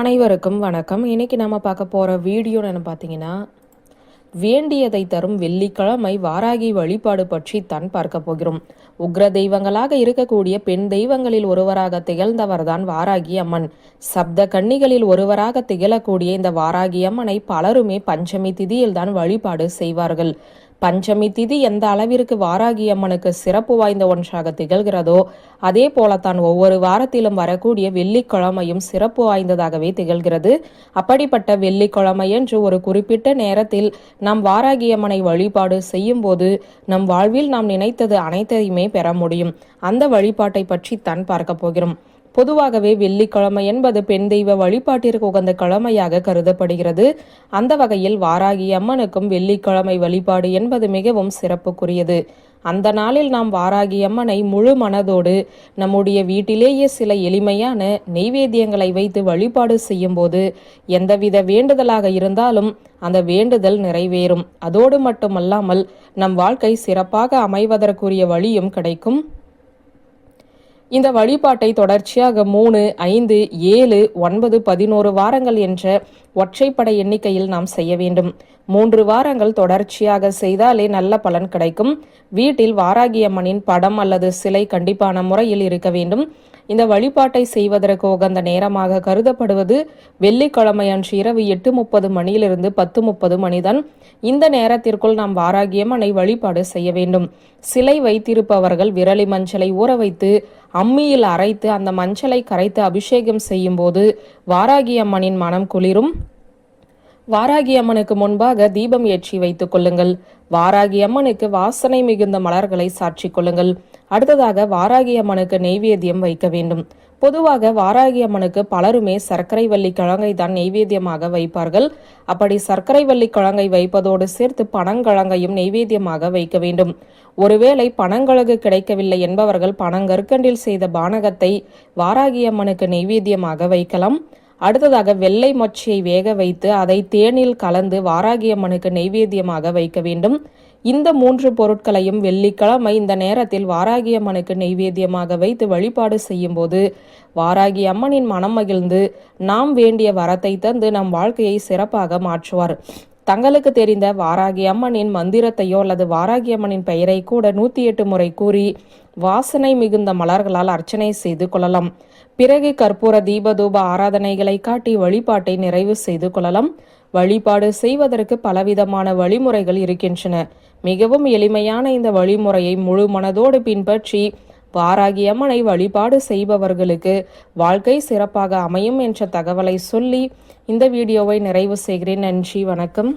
அனைவருக்கும் வணக்கம். இன்னைக்கு நம்ம பார்க்க போகிற வீடியோன்னு பார்த்தீங்கன்னா வேண்டியதை தரும் வெள்ளிக்கிழமை வாராகி வழிபாடு பற்றி தான் பார்க்க போகிறோம். உக்ர தெய்வங்களாக இருக்கக்கூடிய பெண் தெய்வங்களில் ஒருவராக திகழ்ந்தவர்தான் வாராகி அம்மன். சப்த கன்னிகளில் ஒருவராக திகழக்கூடிய இந்த வாராகி அம்மனை பலருமே பஞ்சமி திதியில் தான் வழிபாடு செய்வார்கள். பஞ்சமி திதி எந்த அளவிற்கு வாராகி அம்மனுக்கு சிறப்பு வாய்ந்த ஒன்றாக திகழ்கிறதோ அதே போலத்தான் ஒவ்வொரு வாரத்திலும் வரக்கூடிய வெள்ளிக்கிழமையும் சிறப்பு வாய்ந்ததாகவே திகழ்கிறது. அப்படிப்பட்ட வெள்ளிக்கிழமை என்று ஒரு குறிப்பிட்ட நேரத்தில் நாம் வாராகி அம்மனை வழிபாடு செய்யும் போது நம் வாழ்வில் நாம் நினைத்தது அனைத்தையுமே பெற முடியும். அந்த வழிபாட்டை பற்றி தான் பார்க்க போகிறோம். பொதுவாகவே வெள்ளிக்கிழமை என்பது பெண் தெய்வ வழிபாட்டிற்கு உகந்த கிழமையாக கருதப்படுகிறது. அந்த வகையில் வாராகி அம்மனுக்கும் வெள்ளிக்கிழமை வழிபாடு என்பது மிகவும் சிறப்புக்குரியது. அந்த நாளில் நாம் வாராகி அம்மனை முழு மனதோடு நம்முடைய வீட்டிலேயே சில எளிமையான நெய்வேத்தியங்களை வைத்து வழிபாடு செய்யும்போது எந்தவித வேண்டுதலாக இருந்தாலும் அந்த வேண்டுதல் நிறைவேறும். அதோடு மட்டுமல்லாமல் நம் வாழ்க்கை சிறப்பாக அமைவதற்குரிய வழியும் கிடைக்கும். இந்த வழிபாட்டை தொடர்ச்சியாக மூணு ஐந்து ஏழு ஒன்பது பதினோரு வாரங்கள் என்ற ஒற்றைப்படை எண்ணிக்கையில் நாம் செய்ய வேண்டும். மூன்று வாரங்கள் தொடர்ச்சியாக செய்தாலே நல்ல பலன் கிடைக்கும். வீட்டில் வாராகியம்மனின் படம் அல்லது சிலை கண்டிப்பான முறையில் இருக்க வேண்டும். இந்த வழிபாட்டை செய்வதற்கு உகந்த நேரமாக கருதப்படுவது வெள்ளிக்கிழமை அன்று இரவு எட்டு முப்பது மணியிலிருந்து பத்து முப்பது மணிதான். இந்த நேரத்திற்குள் நாம் வாராகியம்மனை வழிபாடு செய்ய வேண்டும். சிலை வைத்திருப்பவர்கள் விரலி மஞ்சளை ஊற வைத்து அம்மியில் அரைத்து அந்த மஞ்சளை கரைத்து அபிஷேகம் செய்யும் போது வாராகி அம்மனின் மனம் குளிரும். வாராகி அம்மனுக்கு முன்பாக தீபம் ஏற்றி வைத்துக் கொள்ளுங்கள். வாராகி அம்மனுக்கு வாசனை மிகுந்த மலர்களை சாட்சி கொள்ளுங்கள். அடுத்ததாக வாராகி அம்மனுக்கு நெய்வேத்தியம் வைக்க வேண்டும். பொதுவாக வாராகி அம்மனுக்கு பலருமே சர்க்கரை வள்ளி கிழங்கை தான் நெய்வேத்தியமாக வைப்பார்கள். அப்படி சர்க்கரை வள்ளி கிழங்கை வைப்பதோடு சேர்த்து பனங்கிழங்கையும் நெய்வேத்தியமாக வைக்க வேண்டும். ஒருவேளை பனங்கழகு கிடைக்கவில்லை என்பவர்கள் பனங்கற்கண்டில் செய்த பானகத்தை வாராகி அம்மனுக்கு நெய்வேத்தியமாக வைக்கலாம். அடுத்ததாக வெள்ளை மொச்சியை வேக வைத்து அதை தேனில் கலந்து வாராகியம்மனுக்கு நெய்வேத்தியமாக வைக்க வேண்டும். இந்த மூன்று பொருட்களையும் வெள்ளிக்கிழமை இந்த நேரத்தில் வாராகி அம்மனுக்கு நெய்வேத்தியமாக வைத்து வழிபாடு செய்யும் போது வாராகி அம்மனின் மனம் மகிழ்ந்து நாம் வேண்டிய வரத்தை தந்து நம் வாழ்க்கையை சிறப்பாக மாற்றுவார். தங்களுக்கு தெரிந்த வாராகி அம்மனின் மந்திரத்தையோ அல்லது வாராகி அம்மனின் பெயரை கூட நூத்தி எட்டு முறை கூறி வாசனை மிகுந்த மலர்களால் அர்ச்சனை செய்து கொள்ளலாம். பிறகு கற்பூர தீபதூப ஆராதனைகளை காட்டி வழிபாட்டை நிறைவு செய்து கொள்ளலாம். வழிபாடு செய்வதற்கு பலவிதமான வழிமுறைகள் இருக்கின்றன. மிகவும் எளிமையான இந்த வழிமுறையை முழு மனதோடு பின்பற்றி வாராகி அம்மனை வழிபாடு செய்பவர்களுக்கு வாழ்க்கை சிறப்பாக அமையும் என்ற தகவலை சொல்லி இந்த வீடியோவை நிறைவு செய்கிறேன். நன்றி வணக்கம்.